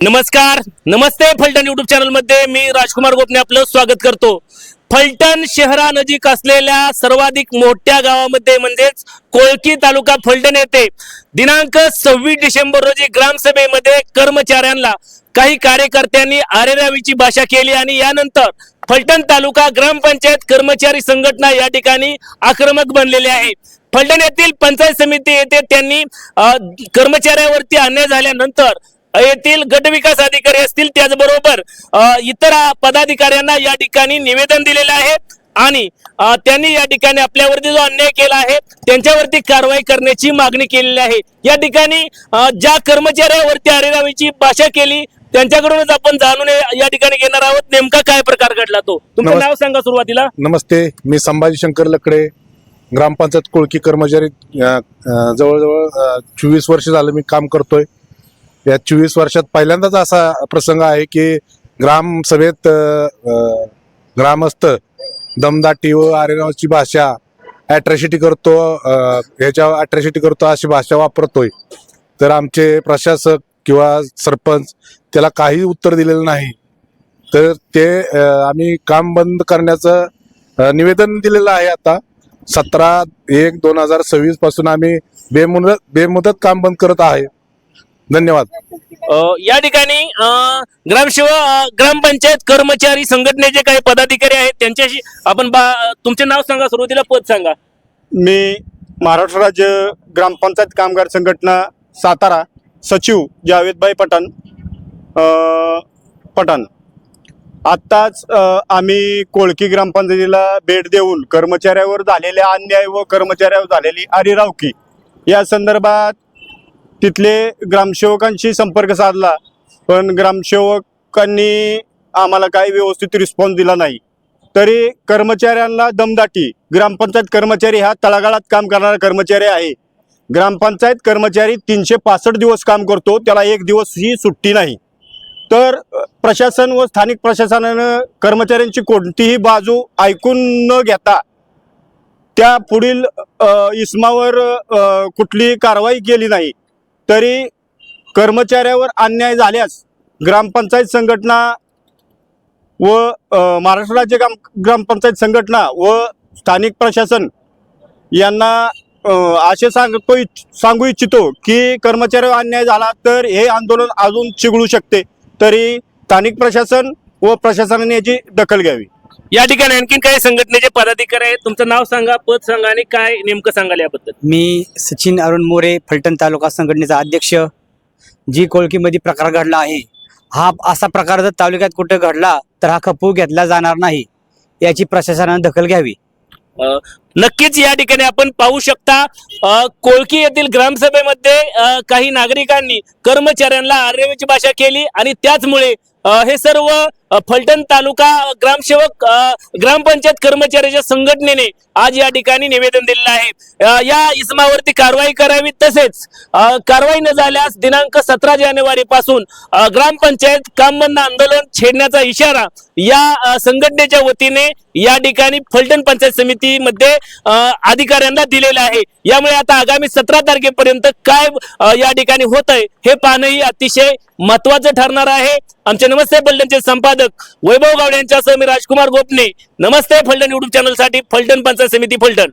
नमस्कार नमस्ते फलटण युट्यूब चॅनलमध्ये मी राजकुमार गोपने आपलं स्वागत करतो. फलटण शहरानजीक असलेल्या सर्वाधिक मोठ्या गावामध्ये म्हणजेच कोळकी तालुका फलटण येथे दिनांक सव्वीस डिसेंबर रोजी ग्रामसभेमध्ये कर्मचाऱ्यांना काही कार्यकर्त्यांनी आरेरावीची भाषा केली आणि यानंतर फलटण तालुका ग्रामपंचायत कर्मचारी संघटना या ठिकाणी आक्रमक बनलेली आहे. फलटण येथील पंचायत समिती येथे त्यांनी कर्मचाऱ्यावरती अन्याय झाल्यानंतर येथील गट विकास अधिकारी असतील त्याचबरोबर इतर पदाधिकाऱ्यांना या ठिकाणी निवेदन दिलेलं आहे आणि त्यांनी या ठिकाणी आपल्यावरती जो अन्याय केला आहे त्यांच्यावरती कारवाई करण्याची मागणी केलेली आहे. या ठिकाणी ज्या कर्मचाऱ्यावरती अरेरावीची भाषा केली त्यांच्याकडूनच आपण जाणून या ठिकाणी घेणार आहोत. नेमका काय प्रकार घडला तो? तुमचं नाव सांगा सुरुवातीला. नमस्ते मी संभाजी शंकर लकडे ग्रामपंचायत कोळकी कर्मचारी जवळजवळ चोवीस वर्ष झालं मी काम करतोय. या चोवीस वर्षात पहिल्यांदाच असा प्रसंग आहे की ग्रामसभेत ग्रामस्थ दमदाटी व आरेगावची भाषा ॲट्रॅसिटी करतो ह्याच्या ॲट्रॅसिटी करतो अशी भाषा वापरतोय. तर आमचे प्रशासक किंवा सरपंच त्याला काही उत्तर दिलेलं नाही. तर ते आम्ही काम बंद करण्याचं निवेदन दिलेलं आहे आता. सतरा एक दोन हजार सव्वीसपासून आम्ही बेमुदत बेमुदत काम बंद करत आहे. धन्यवाद. अ, या ठिकाणी अ, ग्रामपंचायत कर्मचारी संघटनेचे काही पदाधिकारी आहेत त्यांच्याशी आपण बा- तुमचे नाव सांगा सुरुवातीला पद सांगा. मी महाराष्ट्र राज्य ग्रामपंचायत कामगार संघटना सातारा सचिव जावेदभाई पठाण अ, पठाण. आत्ताच अ, आम्ही कोळकी ग्रामपंचायतीला भेट देऊन कर्मचाऱ्यावर झालेल्या अन्याय व कर्मचाऱ्यावर झालेली आरिरावकी या संदर्भात तिथले ग्रामसेवकांशी संपर्क साधला पण ग्रामसेवकांनी आम्हाला काही व्यवस्थित रिस्पॉन्स दिला नाही. तरी कर्मचाऱ्यांना दमदाटी ग्रामपंचायत कर्मचारी हा तळागाळात काम करणारा कर्मचारी आहे. ग्रामपंचायत कर्मचारी तीनशे पासष्ट दिवस काम करतो त्याला एक दिवस ही सुट्टी नाही. तर प्रशासन व स्थानिक प्रशासनानं कर्मचाऱ्यांची कोणतीही बाजू ऐकून न घेता त्या पुढील इस्मावर इसमावर कुठलीही कारवाई केली नाही. तरी कर्मचाऱ्यावर अन्याय झाल्यास ग्रामपंचायत संघटना व महाराष्ट्र राज्य ग्राम ग्रामपंचायत संघटना व स्थानिक प्रशासन यांना असे सांगतो इच्छ- सांगू इच्छितो की कर्मचाऱ्यावर अन्याय झाला तर हे आंदोलन अजून चिघळू शकते. तरी स्थानिक प्रशासन व प्रशासनाने याची दखल घ्यावी. या ठिकाणी आणखीन काही संघटनेचे पदाधिकारी आहेत. तुमचं नाव सांगा पद सांगा आणि काय नेमकं सांगाल याबद्दल? मी सचिन अरुण मोरे फलटण तालुका संघटनेचा अध्यक्ष. जी कोळकीमध्ये प्रकार घडला आहे हा असा प्रकार जर तालुक्यात कुठे घडला तर हा खपू घेतला जाणार नाही. याची प्रशासनाने दखल घ्यावी. नक्कीच या ठिकाणी आपण पाहू शकता कोळकी येथील ग्रामसभेमध्ये काही नागरिकांनी कर्मचाऱ्यांना आर्यवेची भाषा केली आणि त्याचमुळे हे सर्व फलटण तालुका ग्रामसेवक ग्रामपंचायत कर्मचाऱ्याच्या संघटनेने आज या ठिकाणी निवेदन दिलेलं आहे. या इसमावरती कारवाई करावी तसेच कारवाई न झाल्यास दिनांक सतरा जानेवारी पासून ग्रामपंचायत काम बंद आंदोलन छेडण्याचा इशारा या संघटनेच्या वतीने या ठिकाणी फलटण पंचायत समितीमध्ये अधिकाऱ्यांना दिलेला आहे. यामुळे आता आगामी सतरा तारखेपर्यंत काय या ठिकाणी होत आहे हे पाहणंही अतिशय महत्वाचं ठरणार आहे. आमचे नमस्ते फलटणचे संपादक वैभव गावडे यांच्यासह मी राजकुमार गोपने. नमस्ते फलटण युट्यूब चॅनलसाठी फलटण पंचायत समिती फलटण.